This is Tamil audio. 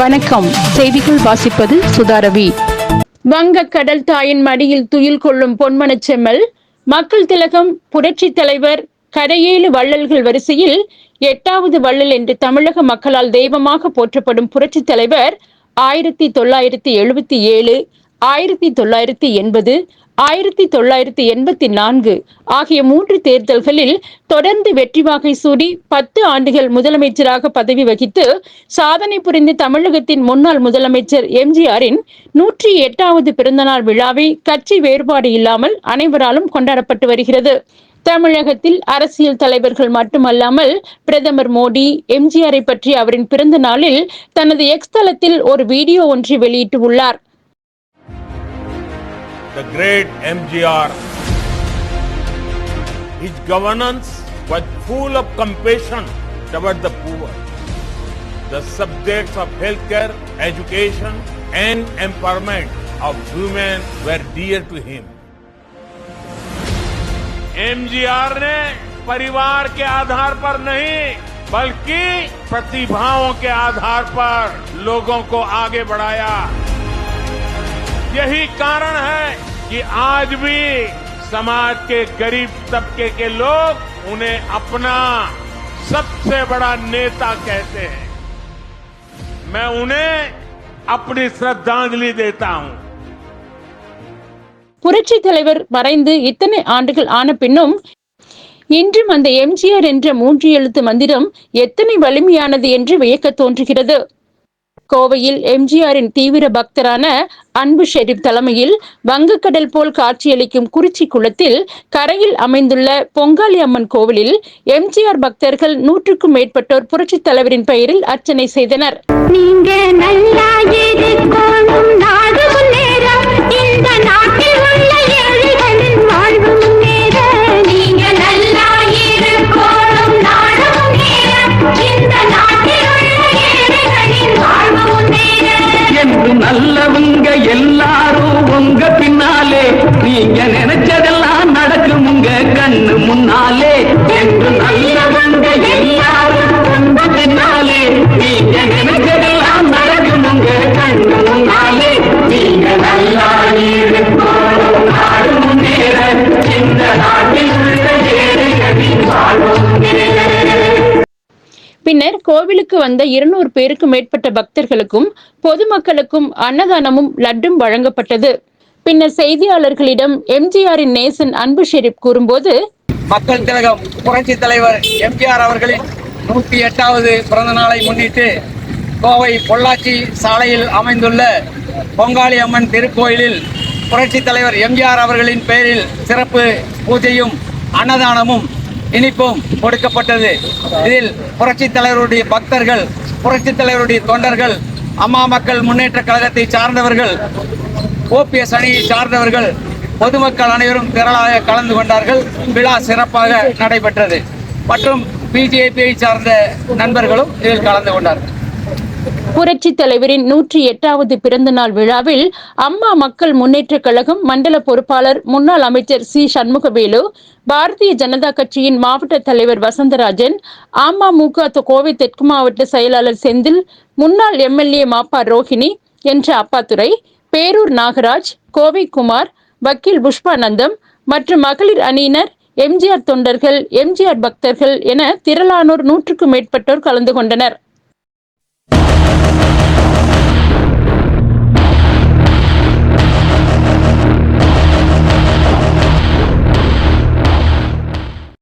வணக்கம். செய்திகள் வாசிப்பது சுதாரவி வங்க கடல் தாயின் மடியில் துயில் கொள்ளும் பொன்மன செம்மல் மக்கள் திலகம் புரட்சித் தலைவர் கரையேழு வள்ளல்கள் வரிசையில் எட்டாவது வள்ளல் என்று தமிழக மக்களால் தெய்வமாக போற்றப்படும் புரட்சித் தலைவர் ஆயிரத்தி தொள்ளாயிரத்தி எழுபத்தி ஏழு ஆயிரத்தி தொள்ளாயிரத்தி எண்பது ஆயிரத்தி தொள்ளாயிரத்தி எண்பத்தி நான்கு ஆகிய மூன்று தேர்தல்களில் தொடர்ந்து வெற்றி வாகை சூடி பத்து ஆண்டுகள் முதலமைச்சராக பதவி வகித்து சாதனை புரிந்த தமிழகத்தின் முன்னாள் முதலமைச்சர் எம்ஜிஆரின் நூற்றி எட்டாவது பிறந்தநாள் விழாவை கட்சி வேறுபாடு இல்லாமல் அனைவராலும் கொண்டாடப்பட்டு வருகிறது. தமிழகத்தில் அரசியல் தலைவர்கள் மட்டுமல்லாமல் பிரதமர் மோடி எம்ஜிஆரை பற்றி அவரின் பிறந்த நாளில் தனது எக்ஸ் தளத்தில் ஒரு வீடியோ ஒன்றை வெளியிட்டுள்ளார் the great MGR. His governance was full of compassion toward the poor. The subjects of healthcare, education, and empowerment of women were dear to him. MGR ने परिवार के आधार पर नहीं बल्कि प्रतिभाओं के आधार पर लोगों को आगे बढ़ाया यही कारण है कि आज भी समाज के गरीब तबके के लोग उन्हें अपना सबसे बड़ा नेता कहते हैं मैं उन्हें अपनी श्रद्धांजलि देता हूं புரட்சி தலைவர் மறைந்து இத்தனை ஆண்டுகள் ஆன பின்னும் இன்றும் அந்த எம்ஜிஆர் என்ற மூன்று எழுத்து மந்திரம் எத்தனை வலிமையானது என்று வியக்க தோன்றுகிறது கோவையில் எம்ஜிஆரின் தீவிர பக்தரான அன்பு ஷெரீப் தலைமையில் வங்கக்கடல் போல் காட்சியளிக்கும் குறிச்சி குளத்தில் கரையில் அமைந்துள்ள பொங்காளி அம்மன் கோவிலில் எம்ஜிஆர் பக்தர்கள் நூற்றுக்கும் மேற்பட்டோர் புரட்சித் தலைவரின் பெயரில் அர்ச்சனை செய்தனர். பின்னர் கோவிலுக்கு வந்த இருநூறு பேருக்கும் மேற்பட்ட பக்தர்களுக்கும் பொதுமக்களுக்கும் அன்னதானமும் லட்டும் வழங்கப்பட்டது. பின்னர் செய்தியாளர்களிடம் எம்ஜிஆரின் நேசன் அன்பு ஷெரீப் கூறும்போது மக்கள் திலகம் புரட்சி தலைவர் எம்ஜிஆர் அவர்களின் நூற்றி எட்டாவது பிறந்த நாளை முன்னிட்டு கோவை பொள்ளாச்சி சாலையில் அமைந்துள்ள பொங்காளி அம்மன் திருக்கோயிலில் புரட்சி தலைவர் எம்ஜிஆர் அவர்களின் பெயரில் சிறப்பு பூஜையும் அன்னதானமும் இனிப்பும் கொடுக்கப்பட்டது. இதில் புரட்சி தலைவருடைய பக்தர்கள் புரட்சி தலைவருடைய தொண்டர்கள் அம்மா மக்கள் முன்னேற்ற கழகத்தை சார்ந்தவர்கள் ஓபிஎஸ் அணியை சார்ந்தவர்கள் பொதுமக்கள் அனைவரும் திரளாக கலந்து கொண்டார்கள். விழா சிறப்பாக நடைபெற்றது. மற்றும் பிஜேபியை சார்ந்த நண்பர்களும் இதில் கலந்து கொண்டார்கள். புரட்சி தலைவரின் நூற்றி எட்டாவது பிறந்த நாள் விழாவில் அம்மா மக்கள் முன்னேற்ற கழகம் மண்டல பொறுப்பாளர் முன்னாள் அமைச்சர் சி. சண்முகவேலு பாரதிய ஜனதா கட்சியின் மாவட்ட தலைவர் வசந்தராஜன் அமமுக கோவை தெற்கு மாவட்ட செயலாளர் செந்தில் முன்னாள் எம்எல்ஏ மாப்பா ரோஹிணி என்ற அப்பாத்துறை பேரூர் நாகராஜ் கோவை குமார் வக்கீல் புஷ்பானந்தம் மற்றும் மகளிர் அணியினர் எம்ஜிஆர் தொண்டர்கள் எம்ஜிஆர் பக்தர்கள் என திரளானோர் நூற்றுக்கும் மேற்பட்டோர் கலந்து கொண்டனர். Thank you.